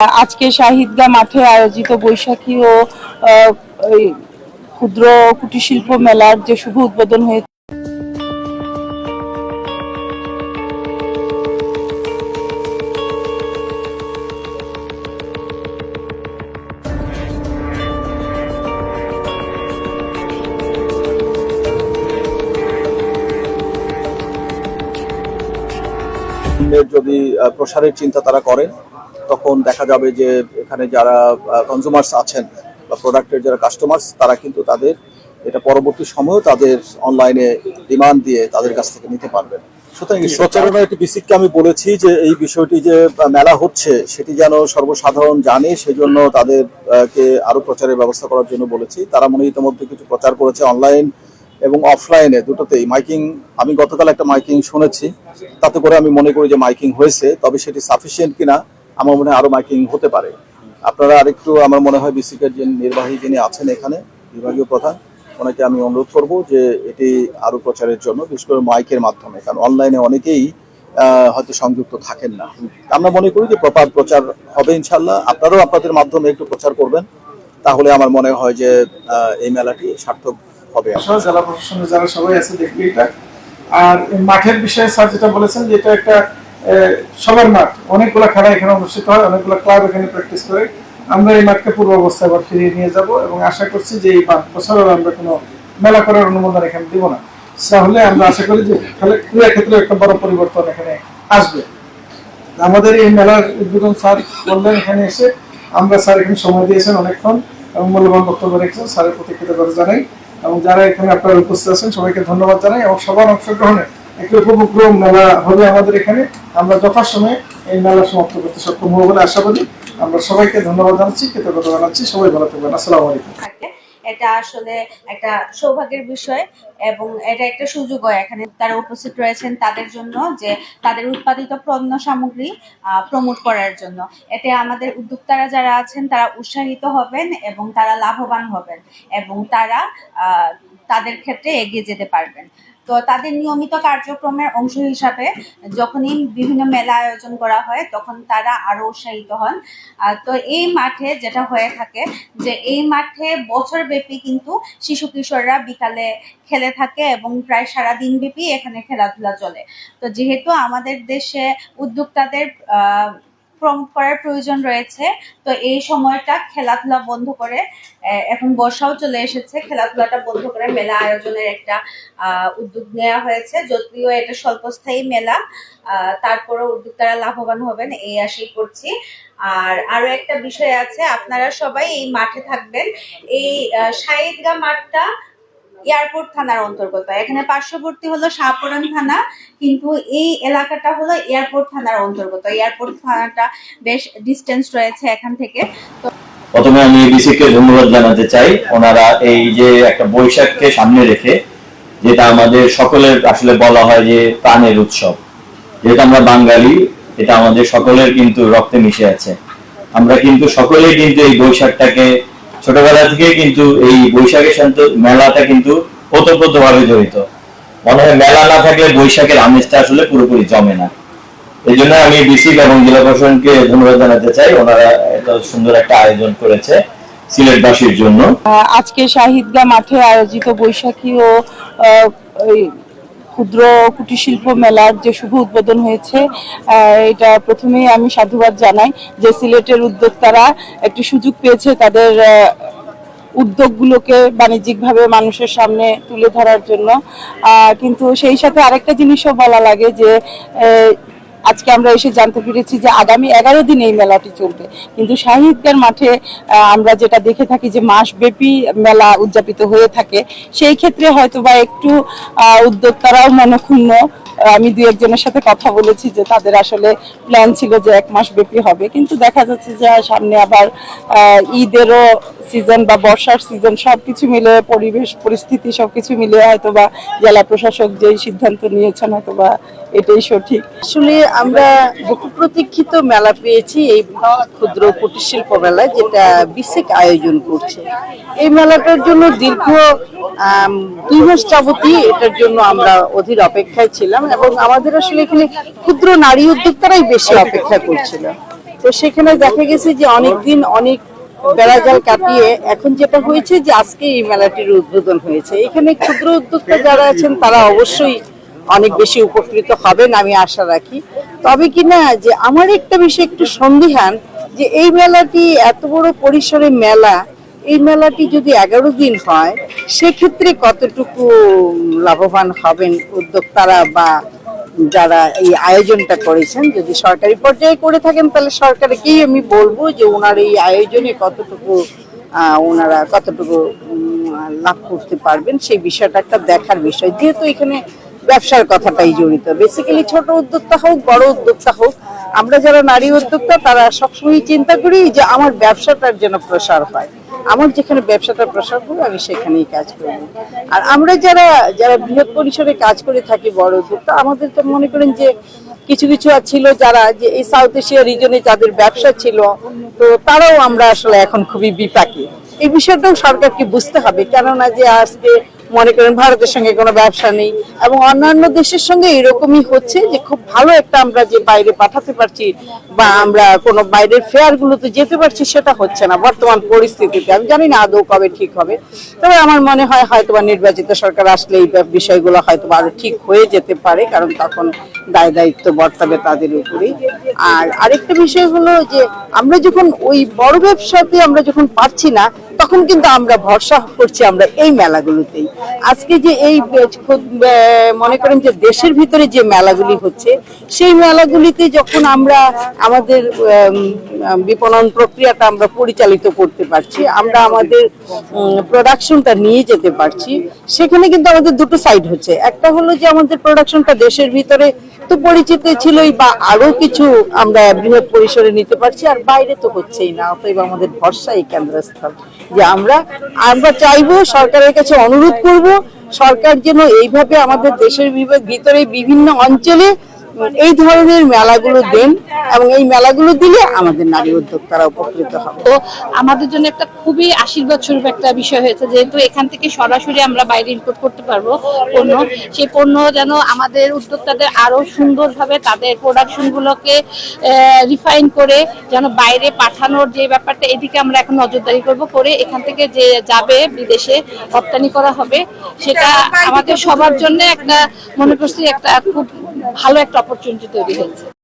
আজকে শাহিদগা মাঠে আয়োজিত বৈশাখী ও ক্ষুদ্র কুটির শিল্প মেলার যে শুভ উদ্বোধন হয়েছে। যদি প্রসারের চিন্তা তারা করেন তখন দেখা যাবে যে এখানে যারা কনজিউমার্স আছেন বা প্রোডাক্টের যারা কাস্টমার্স তারা কিন্তু তাদের এটা পরবর্তী সময়েও তাদের অনলাইনে ডিমান্ড দিয়ে তাদের কাছ থেকে নিতে পারবেন। সুতরাং প্রচারণার একটি বিসিককে আমি বলেছি যে এই বিষয়টি যে মেলা হচ্ছে সেটি যেন সর্বসাধারণ জানে সেজন্য তাদের আহ, কে প্রচারের ব্যবস্থা করার জন্য বলেছি। তারা মনে ইতিমধ্যে কিছু প্রচার করেছে অনলাইন এবং অফলাইনে দুটোতেই। মাইকিং আমি গতকাল একটা মাইকিং শুনেছি। তাতে করে আমি মনে করি যে মাইকিং হয়েছে তবে সেটি সাফিসিয়েন্ট কিনা আমার মনে হয় আরও মাইকিং হতে পারে। আপনারা আরেকটু আমার মনে হয় বিসিকের যে নির্বাহী যিনি আছেন এখানে, বিভাগীয় প্রধান, ওনাকে আমি অনুরোধ করব যে এটি আরও প্রচারের জন্য, বিশেষ করে মাইকের মাধ্যমে, কারণ অনলাইনে অনেকেই হয়তো সংযুক্ত থাকেন না। আমরা মনে করি যে প্রপার প্রচার হবে ইনশাল্লাহ আপনারাও আপনাদের মাধ্যমে একটু প্রচার করবেন। তাহলে আমার মনে হয় যে এই মেলাটি সার্থক হবে জেলা প্রশাসনের যারা সবাই আছে, দেখবে এটা। আর মাঠের বিষয়ে স্যার যেটা বলেছেন যে এটা একটা সবার মাঠ। অনেকগুলো খেলা এখানে অনুষ্ঠিত হয়, অনেকগুলো ক্লাব এখানে প্র্যাকটিস করে। আমরা এই মাঠকে পূর্ব অবস্থায় আবার ফিরিয়ে নিয়ে যাব এবং আশা করছি যে এই পাঁচ বছর আমরা কোনো মেলা করার অনুমোদন এখানে দিব না। তাহলে আমরা আশা করি যে ক্রীড়া ক্ষেত্রে একটা বড় পরিবর্তন এখানে আসবে। আমাদের এই মেলার উদ্বোধন স্যার বললেন এখানে এসে। আমরা স্যার এখানে সময় দিয়েছেন অনেকক্ষণ এবং মূল্যবান বক্তব্য রেখেছেন। স্যারের প্রতি কৃতজ্ঞতা জানাই। এবং যারা এখানে আপনারা উপস্থিত আছেন, সবাইকে ধন্যবাদ জানাই এবং সবার অংশগ্রহণে একটি উপভোগ্য মেলা হবে আমাদের এখানে। আমরা যথাসময়ে এই মেলা সমাপ্ত করতে সক্ষম হব বলে আশাবাদী আমরা সবাইকে ধন্যবাদ জানাচ্ছি, কৃতজ্ঞতা জানাচ্ছি। সবাই ভালো থাকবেন। আসসালামু আলাইকুম। এটা আসলে একটা সৌভাগ্যের বিষয় এবং এটা একটা সুযোগ হয় এখানে। তারা উপস্থিত রয়েছেন তাদের জন্য যে তাদের উৎপাদিত পণ্য সামগ্রী প্রমোট করার জন্য। এতে আমাদের উদ্যোক্তারা যারা আছেন, তারা উৎসাহিত হবেন এবং তারা লাভবান হবেন এবং তারা তাদের ক্ষেত্রে এগিয়ে যেতে পারবেন। তো তাদের নিয়মিত কার্যক্রমের অংশ হিসাবে যখনই বিভিন্ন মেলা আয়োজন করা হয়, তখন তারা আরও উৎসাহিত হন। তো এই মাঠে যেটা হয়ে থাকে যে এই মাঠে বছর ব্যাপী কিন্তু শিশু কিশোররা বিকালে খেলে থাকে এবং প্রায় সারা দিন ব্যাপী এখানে খেলাধুলা চলে। তো যেহেতু আমাদের দেশে উদ্যোক্তাদের আহ, প্রমোট করার প্রয়োজন রয়েছে। তো এই সময়টা খেলাধুলা বন্ধ করে এখন বর্ষাও চলে এসেছে খেলাধুলাটা বন্ধ করে মেলা আয়োজনের একটা উদ্যোগ নেওয়া হয়েছে। যদিও এটা স্বল্পস্থায়ী মেলা আহ, তারপরেও উদ্যোক্তারা লাভবান হবেন এই আশাই করছি। আর আরও একটা বিষয় আছে আপনারা সবাই এই মাঠে থাকবেন। এই শাহিদগা মাঠটা এয়ারপোর্ট থানার অন্তর্গত। এখানে পার্শ্ববর্তী হলো শাহপুরান থানা, কিন্তু এই এলাকাটা হলো এয়ারপোর্ট থানার অন্তর্গত। এয়ারপোর্ট থানাটা বেশ ডিস্টেন্স রয়েছে এখান থেকে। প্রথমে আমি বিসিকে ধন্যবাদ জানাতে চাই। ওনারা এই যে একটা বৈশাখকে সামনে রেখে, যেটা আমাদের সকলের আসলে বলা হয় যে প্রাণের উৎসব, যেটা আমরা বাঙালি, এটা আমাদের সকলের কিন্তু রক্তে মিশে আছে। আমরা কিন্তু সকলেই কিন্তু এই বৈশাখটাকে ছোটবেলা থেকে কিন্তু এই বৈশাখের সাথে মেলাটা কিন্তু ওতপ্রোত ভাবে জড়িত। মনে হয় মেলা না থাকলে বৈশাখের আমেজটা আসলে পুরোপুরি জমে না। এই জন্য আমি বিসিক এবং জেলা প্রশাসনকে ধন্যবাদ জানাতে চাই। ওনারা এত সুন্দর একটা আয়োজন করেছে সিলেটবাসীর জন্য। আজকে শাহিদগা মাঠে আয়োজিত বৈশাখী ও ক্ষুদ্র কুটির শিল্প মেলার যে শুভ উদ্বোধন হয়েছে এটা প্রথমেই আমি সাধুবাদ জানাই যে সিলেটের উদ্যোক্তারা একটি সুযোগ পেয়েছে তাদের উদ্যোগগুলোকে বাণিজ্যিকভাবে মানুষের সামনে তুলে ধরার জন্য। কিন্তু সেই সাথে আরেকটা জিনিসও বলা লাগে যে আজকে আমরা এসে জানতে পেরেছি যে আগামী এগারো দিন এই মেলাটি চলবে। কিন্তু শাহিদদের মাঠে আমরা যেটা দেখে থাকি যে মাসব্যাপী মেলা উদযাপিত হয়ে থাকে, সেই ক্ষেত্রে হয়তো বা একটু উদ্যোক্তারাও মনক্ষুণ্ণ। আমি দু একজনের সাথে কথা বলেছি যে তাদের আসলে প্ল্যান ছিল যে এক মাস ব্যাপী হবে। কিন্তু দেখা যাচ্ছে যে সামনে আবার ঈদেরও সিজন বা বর্ষার সিজন সবকিছু মিলে, পরিবেশ, পরিস্থিতি সবকিছু মিলে হয়তো বা জেলা প্রশাসক যেই সিদ্ধান্ত নিয়েছেন হয়তো বা এটাই সঠিক। আসলে আমরা বহু প্রতীক্ষিত মেলা পেয়েছি এই ক্ষুদ্র কুটির শিল্প মেলা যেটা বিসেক আয়োজন করছে। এই মেলাটার জন্য দীর্ঘ দুই মাস যাবতই এটার জন্য আমরা অধীর অপেক্ষায় ছিলাম এবং আমাদের আসলে এখানে ক্ষুদ্র নারী উদ্যোক্তারাই বেশি অপেক্ষা করছিল। তো সেখানে দেখা গেছে যে অনেকদিন অনেক বেড়াজাল কাটিয়ে এখন যেটা হয়েছে যে আজকে এই মেলাটির উদ্বোধন হয়েছে। এখানে ক্ষুদ্র উদ্যোক্তা যারা আছেন তারা অবশ্যই অনেক বেশি উপকৃত হবেন, আমি আশা রাখি। তবে কি না, যে আমার একটা বিষয় একটু সন্দিহান, যে এই মেলাটি এত বড় পরিসরে মেলা, এই মেলাটি যদি এগারো দিন হয়, সেক্ষেত্রে কতটুকু লাভবান হবেন উদ্যোক্তারা বা যারা এই আয়োজনটা করেছেন? যদি সরকারি পর্যায়ে করে থাকেন, তাহলে সরকারকেই আমি বলব যে ওনার এই আয়োজনে কতটুকু ওনারা কতটুকু লাভ করতে পারবেন, সেই বিষয়টা একটা দেখার বিষয়। যেহেতু এখানে ব্যবসার কথাটাই জড়িত। বেসিক্যালি ছোট উদ্যোক্তা হোক, বড় উদ্যোক্তা হোক, আমরা যারা নারী উদ্যোক্তা, তারা সবসময় চিন্তা করি যে আমার ব্যবসাটার যেন প্রসার হয়। আমার যেখানে ব্যবসাটা প্রসার করবে আমি সেখানেই কাজ করব। আর আমরা যারা যারা বৃহৎ পরিসরে কাজ করে থাকি বড় উদ্যোক্তা আমাদের তো মনে করেন যে কিছু কিছু ছিল যারা যে এই সাউথ এশিয়া রিজনে যাদের ব্যবসা ছিল, তো তারাও আমরা আসলে এখন খুবই বিপাকে। এই বিষয়টাও সরকারকে বুঝতে হবে, কেননা যে আজকে মনে করেন ভারতের সঙ্গে কোনো ব্যবসা নেই এবং অন্যান্য দেশের সঙ্গে এরকমই হচ্ছে যে খুব ভালো একটা আমরা যে বাইরে পাঠাতে পারছি বা আমরা কোনো বাইরের ফেয়ার গুলোতে যেতে পারছি সেটা হচ্ছে না বর্তমান পরিস্থিতিতে। আমি জানি না আদৌ কবে ঠিক হবে। তবে আমার মনে হয় হয়তো বা নির্বাচিত সরকার আসলে এই বিষয়গুলো হয়তো আরও ঠিক হয়ে যেতে পারে, কারণ তখন দায় দায়িত্ব বর্তাবে তাদের উপরেই। আর আরেকটা বিষয় হলো যে আমরা যখন ওই বড় ব্যবসাতে আমরা যখন পারছি না তখন কিন্তু আমরা ভরসা করছি আমরা এই মেলাগুলোতেই। আজকে যে এই মনে করেন যে দেশের ভিতরে যে মেলাগুলি হচ্ছে, সেই মেলাগুলিতে যখন আমরা আমাদের বিপণন প্রক্রিয়াটা আমরা পরিচালিত করতে পারছি, আমরা আমাদের প্রোডাকশনটা নিয়ে যেতে পারছি, সেখানে কিন্তু আমাদের দুটো সাইড হচ্ছে। একটা হলো যে আমাদের প্রোডাকশনটা দেশের ভিতরে তো পরিচিত ছিলই বা আরও কিছু আমরা বৃহৎ পরিসরে নিতে পারছি, আর বাইরে তো হচ্ছেই না, অতএব আমাদের ভরসা এই কেন্দ্রস্থল যে আমরা আমরা চাইব সরকারের কাছে অনুরোধ করব, সরকার যেন এইভাবে আমাদের দেশের ভিতরে বিভিন্ন অঞ্চলে এই ধরনের মেলাগুলো দেন এবং এই মেলাগুলো দিলে আমাদের নারী উদ্যোক্তারা উপকৃত হবে। তো আমাদের জন্য একটা খুবই আশীর্বাদ স্বরূপ একটা বিষয় হয়েছে, যেহেতু এখান থেকে সরাসরি আমরা বাইরে ইম্পোর্ট করতে পারব পণ্য, সেই পণ্য যেন আমাদের উদ্যোক্তাদের আরও সুন্দরভাবে তাদের প্রোডাকশন গুলোকে রিফাইন করে যেন বাইরে পাঠানোর যে ব্যাপারটা, এদিকে আমরা এখন নজরদারি করব করে এখান থেকে যে যাবে বিদেশে রপ্তানি করা হবে, সেটা আমাদের সবার জন্য একটা মনে করছি একটা খুব ভালো একটা অপরচুনিটি তৈরি হয়েছে